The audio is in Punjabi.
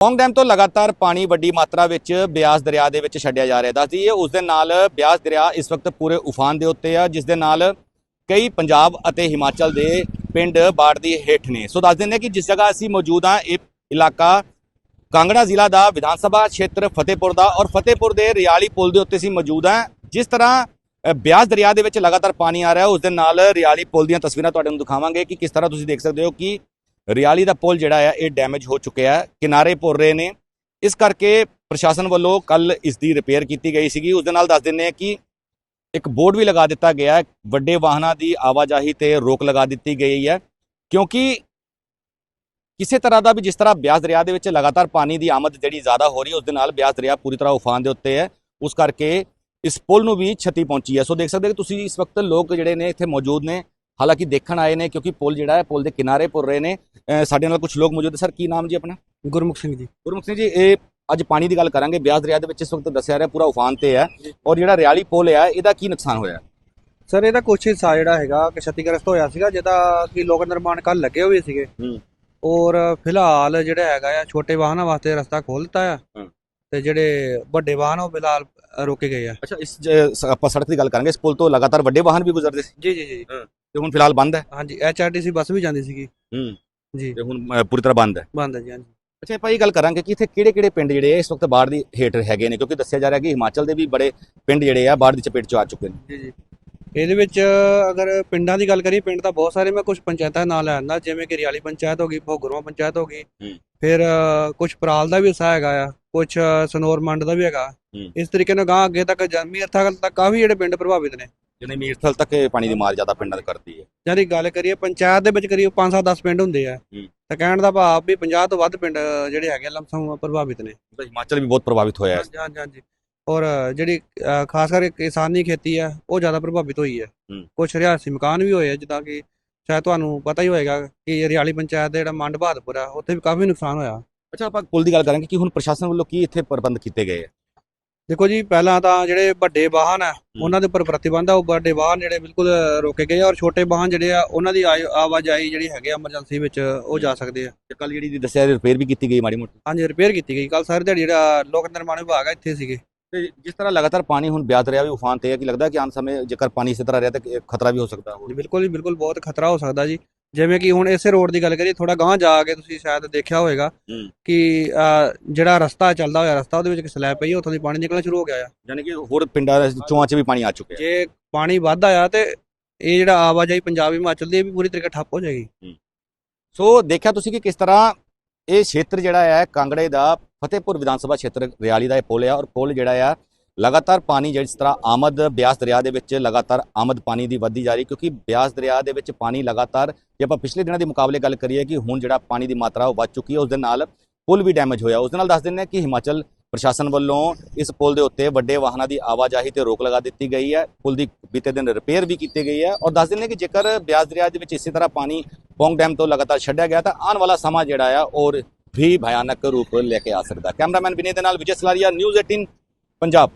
ਪੌਂਗ ਡੈਮ ਤੋਂ ਲਗਾਤਾਰ ਪਾਣੀ ਵੱਡੀ ਮਾਤਰਾ ਵਿੱਚ ਬਿਆਸ ਦਰਿਆ ਦੇ ਵਿੱਚ ਛੱਡਿਆ ਜਾ ਰਿਹਾ ਦੱਸਦੀ ਹੈ ਉਸ ਦੇ ਨਾਲ ਬਿਆਸ ਦਰਿਆ ਇਸ ਵਕਤ ਪੂਰੇ ਉਫਾਨ ਦੇ ਉੱਤੇ ਆ, ਜਿਸ ਦੇ ਨਾਲ ਕਈ ਪੰਜਾਬ ਅਤੇ ਹਿਮਾਚਲ ਦੇ ਪਿੰਡ ਬਾੜ ਦੀ ਹੇਠ ਨੇ। ਸੋ ਦੱਸ ਦਿੰਦੇ ਹਾਂ ਕਿ ਜਿਸ ਜਗ੍ਹਾ ਅਸੀਂ ਮੌਜੂਦ ਹਾਂ, ਇਹ ਇਲਾਕਾ ਕਾਂਗੜਾ ਜ਼ਿਲ੍ਹਾ ਦਾ, ਵਿਧਾਨ ਸਭਾ ਖੇਤਰ ਫਤਿਹਪੁਰ ਦਾ ਔਰ ਫਤਿਹਪੁਰ ਦੇ ਰਿਆਲੀ ਪੁਲ ਦੇ ਉੱਤੇ ਅਸੀਂ ਮੌਜੂਦ ਹਾਂ, ਜਿਸ ਤਰ੍ਹਾਂ ਬਿਆਸ ਦਰਿਆ ਦੇ ਵਿੱਚ ਲਗਾਤਾਰ ਪਾਣੀ ਆ ਰਿਹਾ, ਉਸ ਦੇ ਨਾਲ ਰਿਆਲੀ ਪੁਲ ਦੀਆਂ ਤਸਵੀਰਾਂ ਤੁਹਾਡੇ ਨੂੰ ਦਿਖਾਵਾਂਗੇ ਕਿ ਕਿਸ ਤਰ੍ਹਾਂ ਤੁਸੀਂ ਦੇਖ ਸਕਦੇ ਹੋ ਕਿ ਰਿਆਲੀ ਦਾ ਪੁਲ ਜਿਹੜਾ ਹੈ ਇਹ ਡੈਮੇਜ ਹੋ ਚੁੱਕਿਆ ਹੈ। ਕਿਨਾਰੇ ਪੁਰ ਰਹੇ ਨੇ। ਇਸ ਕਰਕੇ ਪ੍ਰਸ਼ਾਸਨ ਵੱਲੋਂ ਕੱਲ ਇਸ ਦੀ ਰਿਪੇਅਰ ਕੀਤੀ ਗਈ ਸੀਗੀ। ਉਸ ਦੇ ਨਾਲ ਦੱਸ ਦਿੰਦੇ ਹਾਂ ਕਿ ਇੱਕ ਬੋਰਡ ਵੀ ਲਗਾ ਦਿੱਤਾ ਗਿਆ ਹੈ। ਵੱਡੇ ਵਾਹਨਾਂ ਦੀ ਆਵਾਜਾਈ ਤੇ ਰੋਕ ਲਗਾ ਦਿੱਤੀ ਗਈ ਹੈ। ਕਿਉਂਕਿ ਕਿਸੇ ਤਰ੍ਹਾਂ ਦਾ ਵੀ ਜਿਸ ਤਰ੍ਹਾਂ ਬਿਆਸ ਦਰਿਆ ਦੇ ਵਿੱਚ ਲਗਾਤਾਰ ਪਾਣੀ ਦੀ ਆਮਦ ਜਿਹੜੀ ਜ਼ਿਆਦਾ ਹੋ ਰਹੀ ਹੈ, ਉਸ ਦੇ ਨਾਲ ਬਿਆਸ ਦਰਿਆ ਪੂਰੀ ਤਰ੍ਹਾਂ ਉਫਾਨ ਦੇ ਉੱਤੇ ਹੈ। ਉਸ ਕਰਕੇ ਇਸ ਪੁਲ ਨੂੰ ਵੀ ਛਤੀ ਪਹੁੰਚੀ ਹੈ। ਸੋ ਦੇਖ ਸਕਦੇ ਹੋ ਕਿ ਤੁਸੀਂ ਇਸ ਵਕਤ ਲੋਕ ਜਿਹੜੇ ਨੇ ਇੱਥੇ ਮੌਜੂਦ ਨੇ। ਹਾਲਾਂਕਿ ਦੇਖਣ ਆਏ ਨੇ ਕਿਉਂਕਿ ਪੁਲ ਜਿਹੜਾ ਹੈ ਪੁਲ ਦੇ ਕਿਨਾਰੇ ਪੁਰ ਰਹੇ ਨੇ। ਸਾਡੇ ਨਾਲ ਕੁਝ ਲੋਕ ਮੌਜੂਦ ਹੈ ਸਰ ਕੀ ਨਾਮ ਜੀ ਆਪਣਾ? ਗੁਰਮੁਖ ਸਿੰਘ ਜੀ। ਗੁਰਮੁਖ ਸਿੰਘ ਜੀ ਇਹ ਅੱਜ ਪਾਣੀ ਦੀ ਗੱਲ ਕਰਾਂਗੇ। ਬਿਆਸ ਦਰਿਆ ਦੇ ਵਿੱਚ ਇਸ ਵਕਤ ਦੱਸਿਆ ਰਿਹਾ ਪੂਰਾ ਉਫਾਨ ਤੇ ਹੈ। ਔਰ ਜਿਹੜਾ ਰਿਆਲੀ ਪੁਲ ਹੈ ਇਹਦਾ ਕੀ ਨੁਕਸਾਨ ਹੋਇਆ? ਸਰ ਇਹਦਾ ਕੁਛ ਹਿੱਸਾ ਜਿਹੜਾ ਹੈਗਾ ਕਿ ਛਤੀਗ੍ਰਸਤ ਹੋਇਆ ਸੀਗਾ ਜਿਹਦਾ ਕਿ ਲੋਕ ਨਿਰਮਾਣ ਕੱਲ ਲੱਗੇ ਹੋਏ ਸੀਗੇ। ਔਰ ਫਿਲਹਾਲ ਜਿਹੜਾ ਹੈਗਾ ਆ ਛੋਟੇ ਵਾਹਨਾਂ ਵਾਸਤੇ ਰਸਤਾ ਖੋਲ ਦਿੱਤਾ ਆ। ਤੇ ਜਿਹੜੇ ਵੱਡੇ ਵਾਹਨ ਉਹ ਫਿਲਹਾਲ ਰੋਕੇ ਗਏ ਆ। ਅੱਛਾ ਇਸ ਆਪਾਂ ਸੜਕ ਦੀ ਗੱਲ ਕਰਾਂਗੇ ਇਸ ਪੁਲ ਤੋਂ ਲਗਾਤਾਰ ਵੱਡੇ ਵਾਹਨ ਵੀ ਗੁਜ਼ਰਦੇ ਸੀ? ਜੀ ਜੀ ਜੀ। ਤੇ ਹੁਣ ਫਿਲਹਾਲ ਬੰਦ ਹੈ। ਹਾਂਜੀ ਐਚਆਰਟੀਸੀ ਬੱਸ ਵੀ ਜਾਂਦੀ ਸੀਗੀ। ਹੂੰ। ਜੀ। ਤੇ ਹੁਣ ਅ, ਪੂਰੀ ਤਰ੍ਹਾਂ ਬੰਦ ਹੈ। ਬੰਦ ਹੈ ਜੀ ਹਾਂਜੀ। ਅੱਛਾ ਇਹ ਗੱਲ ਕਰਾਂਗੇ ਕਿ ਇੱਥੇ ਕਿਹੜੇ ਕਿਹੜੇ ਪਿੰਡ ਜਿਹੜੇ ਆ ਇਸ ਵਕਤ ਬਾੜ ਦੀ ਹੇਠ ਹੈਗੇ ਨੇ? ਕਿਉਂਕਿ ਦੱਸਿਆ ਜਾ ਰਿਹਾ ਕਿ ਹਿਮਾਚਲ ਦੇ ਵੀ ਬੜੇ ਪਿੰਡ ਜਿਹੜੇ ਆ ਬਾੜ ਦੀ ਚਪੇਟ ਚ ਆ ਚੁੱਕੇ ਨੇ। ਜੀ ਜੀ। ਇਹਦੇ ਵਿੱਚ ਅਗਰ ਪਿੰਡਾਂ ਦੀ ਗੱਲ ਕਰੀਏ ਪਿੰਡ ਤਾਂ ਬਹੁਤ ਸਾਰੇ ਮੈਂ ਕੁਝ ਪੰਚਾਇਤਾਂ ਨਾਲ ਲੈਂਦਾ ਜਿਵੇਂ ਕਿ ਰਿਆਲੀ ਪੰਚਾਇਤ ਹੋ ਗਈ ਭੋਗਰਵਾ ਪੰਚਾਇਤ ਹੋ ਗਈ। ਫਿਰ ਕੁਝ ਪ੍ਰਾਲ ਦਾ ਵੀ ਹਿੱਸਾ ਹੈਗਾ ਆ ਕੁਝ ਸਨੋਰ ਮੰਡ ਦਾ ਵੀ ਹੈਗਾ। ਇਸ ਤਰੀਕੇ ਨਾਲ ਗਾਂ ਅੱਗੇ ਤੱਕ ਜਨਮੀ ਅਰਥਾ ਤੱਕ ਕਾਫੀ ਜਿਹੜੇ ਪਿੰਡ ਪ੍ਰਭਾਵਿਤ ਨੇ। ਜਿਹਨੇ ਮੀਰਥਲ ਤੱਕ ਪਾਣੀ ਦੀ ਮਾਰ ਜ਼ਿਆਦਾ ਪਿੰਡਾਂ ਦੇ ਕਰਦੀ ਹੈ। ਜਿਹੜੀ ਗੱਲ ਕਰੀਏ ਪੰਚਾਇਤ ਦੇ ਵਿੱਚ ਕਰੀਬ 5-7 10 ਪਿੰਡ ਹੁੰਦੇ ਆ। ਤਾਂ ਕਹਿਣ ਦਾ ਭਾਵ ਵੀ 50 ਤੋਂ ਵੱਧ ਪਿੰਡ ਜਿਹੜੇ ਹੈਗੇ ਲਮਸਮ ਪ੍ਰਭਾਵਿਤ ਨੇ। ਹਿਮਾਚਲ ਵੀ ਬਹੁਤ ਪ੍ਰਭਾਵਿਤ ਹੋਇਆ ਹੈ। ਹਾਂਜੀ ਹਾਂਜੀ। ਔਰ ਜਿਹੜੀ ਅ, ਖਾਸ ਕਰਕੇ ਕਿਸਾਨੀ ਖੇਤੀ ਆ ਉਹ ਜ਼ਿਆਦਾ ਪ੍ਰਭਾਵਿਤ ਹੋਈ ਹੈ ਹੂੰ। ਕੁਝ ਰਿਹਾਇਸ਼ੀ ਮਕਾਨ ਵੀ ਹੋਏ ਆ ਜਿੱਦਾਂ ਕਿ ਸ਼ਾਇਦ ਤੁਹਾਨੂੰ ਪਤਾ ਹੀ ਹੋਏਗਾ ਕਿ ਰਿਆਲੀ ਪੰਚਾਇਤ ਦਾ ਜਿਹੜਾ ਮੰਡ ਬਹਾਦਰਪੁਰ ਆ ਉੱਥੇ ਵੀ ਕਾਫੀ ਨੁਕਸਾਨ ਹੋਇਆ। ਅੱਛਾ ਆਪਾਂ ਪੁਲ ਦੀ ਗੱਲ ਕਰਾਂਗੇ ਕਿ ਹੁਣ ਪ੍ਰਸ਼ਾਸਨ ਵੱਲੋਂ ਕੀ ਇੱਥੇ ਪ੍ਰਬੰਧ ਕੀਤੇ ਗਏ ਆ? ਦੇਖੋ ਜੀ ਪਹਿਲਾਂ ਤਾਂ ਜਿਹੜੇ ਵੱਡੇ ਵਾਹਨ ਆ ਉਹਨਾਂ ਦੇ ਉੱਪਰ ਪ੍ਰਤੀਬੰਧ ਆ ਉਹ ਵੱਡੇ ਵਾਹਨ ਜਿਹੜੇ ਬਿਲਕੁਲ ਰੋਕੇ ਗਏ ਆ ਔਰ ਛੋਟੇ ਵਾਹਨ ਜਿਹੜੇ ਆ ਉਹਨਾਂ ਦੀ ਆਇ- ਆਵਾਜਾਈ ਜਿਹੜੀ ਹੈਗੇ ਐਮਰਜੈਂਸੀ ਵਿੱਚ ਉਹ ਜਾ ਸਕਦੇ ਆ। ਤੇ ਕੱਲ ਜਿਹੜੀ ਦੀ ਦੱਸਿਆ ਰਿਪੇਅਰ ਵੀ ਕੀਤੀ ਗਈ ਮਾੜੀ ਮੋਟੀ? ਹਾਂਜੀ ਰਿਪੇਅਰ ਕੀਤੀ ਗਈ। ਕੱਲ ਸਾਰੀ ਦਿਹਾੜੀ ਜਿਹੜਾ ਲੋਕ ਨਿਰਮਾਣ ਵਿਭਾਗ ਆ ਇੱਥੇ ਸੀਗੇ। ਤੇ ਜਿਸ ਤਰ੍ਹਾਂ ਲਗਾਤਾਰ ਪਾਣੀ ਹੁਣ ਬਿਆਸ ਦਰਿਆ ਵੀ ਉਫਾਨ ਤੇ ਹੈ ਕਿ ਲੱਗਦਾ ਕਿ ਆਉਣ ਸਮੇਂ ਜੇਕਰ ਪਾਣੀ ਇਸੇ ਤਰ੍ਹਾਂ ਰਿਹਾ ਤਾਂ ਖਤਰਾ ਵੀ ਹੋ ਸਕਦਾ ਜੀ ਬਿਲਕੁਲ ਜੀ ਬਿਲਕੁਲ ਬਹੁਤ ਖਤਰਾ ਹੋ ਸਕਦਾ ਜੀ। ਜਿਵੇਂ ਕਿ ਹੁਣ ਇਸੇ ਰੋਡ ਦੀ ਗੱਲ ਕਰੀਏ ਥੋੜਾ ਗਾਂਹ ਜਾ ਕੇ ਤੁਸੀਂ ਸ਼ਾਇਦ ਦੇਖਿਆ ਹੋਵੇਗਾ। ਕਿ ਜਿਹੜਾ ਰਸਤਾ ਚੱਲਦਾ ਹੋਇਆ ਰਸਤਾ ਉਹਦੇ ਵਿੱਚ ਇੱਕ ਸਲੈਬ ਪਈ ਉੱਥੋਂ ਦੀ ਪਾਣੀ ਨਿਕਲਣਾ ਸ਼ੁਰੂ ਹੋ ਗਿਆ ਆ। ਯਾਨੀ ਕਿ ਹੋਰ ਪਿੰਡਾਂ ਦੇ ਚੋਆਂ 'ਚ ਵੀ ਪਾਣੀ ਆ ਚੁੱਕਿਆ। ਜੇ ਪਾਣੀ ਵੱਧ ਆਇਆ ਤੇ ਇਹ ਜਿਹੜਾ ਆਵਾਜਾਈ ਪੰਜਾਬ ਹਿਮਾਚਲ ਦੀ ਇਹ ਵੀ ਪੂਰੀ ਤਰੀਕੇ ਠੱਪ ਹੋ ਜਾਏਗੀ। ਸੋ ਦੇਖਿਆ ਤੁਸੀਂ ਕਿ ਕਿਸ ਤਰ੍ਹਾਂ ਇਹ ਖੇਤਰ ਜਿਹੜਾ ਹੈ ਕਾਂਗੜੇ ਦਾ ਫਤਿਹਪੁਰ ਵਿਧਾਨ ਸਭਾ ਖੇਤਰ ਰਿਆਲੀ ਦਾ ਇਹ ਪੁਲ ਹੈ ਔਰ ਪੁਲ ਜਿਹੜਾ ਆ, ਲਗਾਤਾਰ ਪਾਣੀ ਜਿਸ ਤਰ੍ਹਾਂ ਆਮਦ, ਬਿਆਸ ਦਰਿਆ ਦੇ ਵਿੱਚ ਲਗਾਤਾਰ ਆਮਦ ਪਾਣੀ ਦੀ ਵੱਧਦੀ ਜਾ ਰਹੀ ਕਿਉਂਕਿ ਬਿਆਸ ਦਰਿਆ ਦੇ ਵਿੱਚ ਪਾਣੀ ਲਗਾਤਾਰ, ਜੇ ਆਪਾਂ ਪਿਛਲੇ ਦਿਨਾਂ ਦੇ ਮੁਕਾਬਲੇ ਗੱਲ ਕਰੀਏ ਕਿ ਹੁਣ ਜਿਹੜਾ ਪਾਣੀ ਦੀ ਮਾਤਰਾ ਉਹ ਵੱਧ ਚੁੱਕੀ ਹੈ, ਉਸ ਦੇ ਨਾਲ ਪੁਲ ਵੀ ਡੈਮੇਜ ਹੋਇਆ। ਉਸ ਦੇ ਨਾਲ ਦੱਸ ਦਿੰਦੇ ਹਾਂ ਕਿ ਹਿਮਾਚਲ ਪ੍ਰਸ਼ਾਸਨ ਵੱਲੋਂ ਇਸ ਪੁਲ ਦੇ ਉੱਤੇ ਵੱਡੇ ਵਾਹਨਾਂ ਦੀ ਆਵਾਜਾਈ ਤੇ ਰੋਕ ਲਗਾ ਦਿੱਤੀ ਗਈ ਹੈ। ਪੁਲ ਦੀ ਬੀਤੇ ਦਿਨ ਰਿਪੇਅਰ ਵੀ ਕੀਤੀ ਗਈ ਹੈ ਔਰ ਦੱਸ ਦਿੰਦੇ ਹਾਂ ਕਿ ਜੇਕਰ ਬਿਆਸ ਦਰਿਆ ਦੇ ਵਿੱਚ ਇਸੇ ਤਰ੍ਹਾਂ ਪਾਣੀ ਪੌਂਗ ਡੈਮ ਤੋਂ ਲਗਾਤਾਰ ਛੱਡਿਆ ਗਿਆ ਤਾਂ ਆਉਣ ਵਾਲਾ ਸਮਾਂ ਜਿਹੜਾ ਆ ਔਰ ਵੀ ਭਿਆਨਕ ਰੂਪ ਲੈ ਕੇ ਆ ਸਕਦਾ। ਕੈਮਰਾਮੈਨ ਵਿਨੇ ਦੇ ਨਾਲ ਵਿਜੇ ਸਲਾਰੀਆ, ਨਿਊਜ਼ 18 ਪੰਜਾਬ।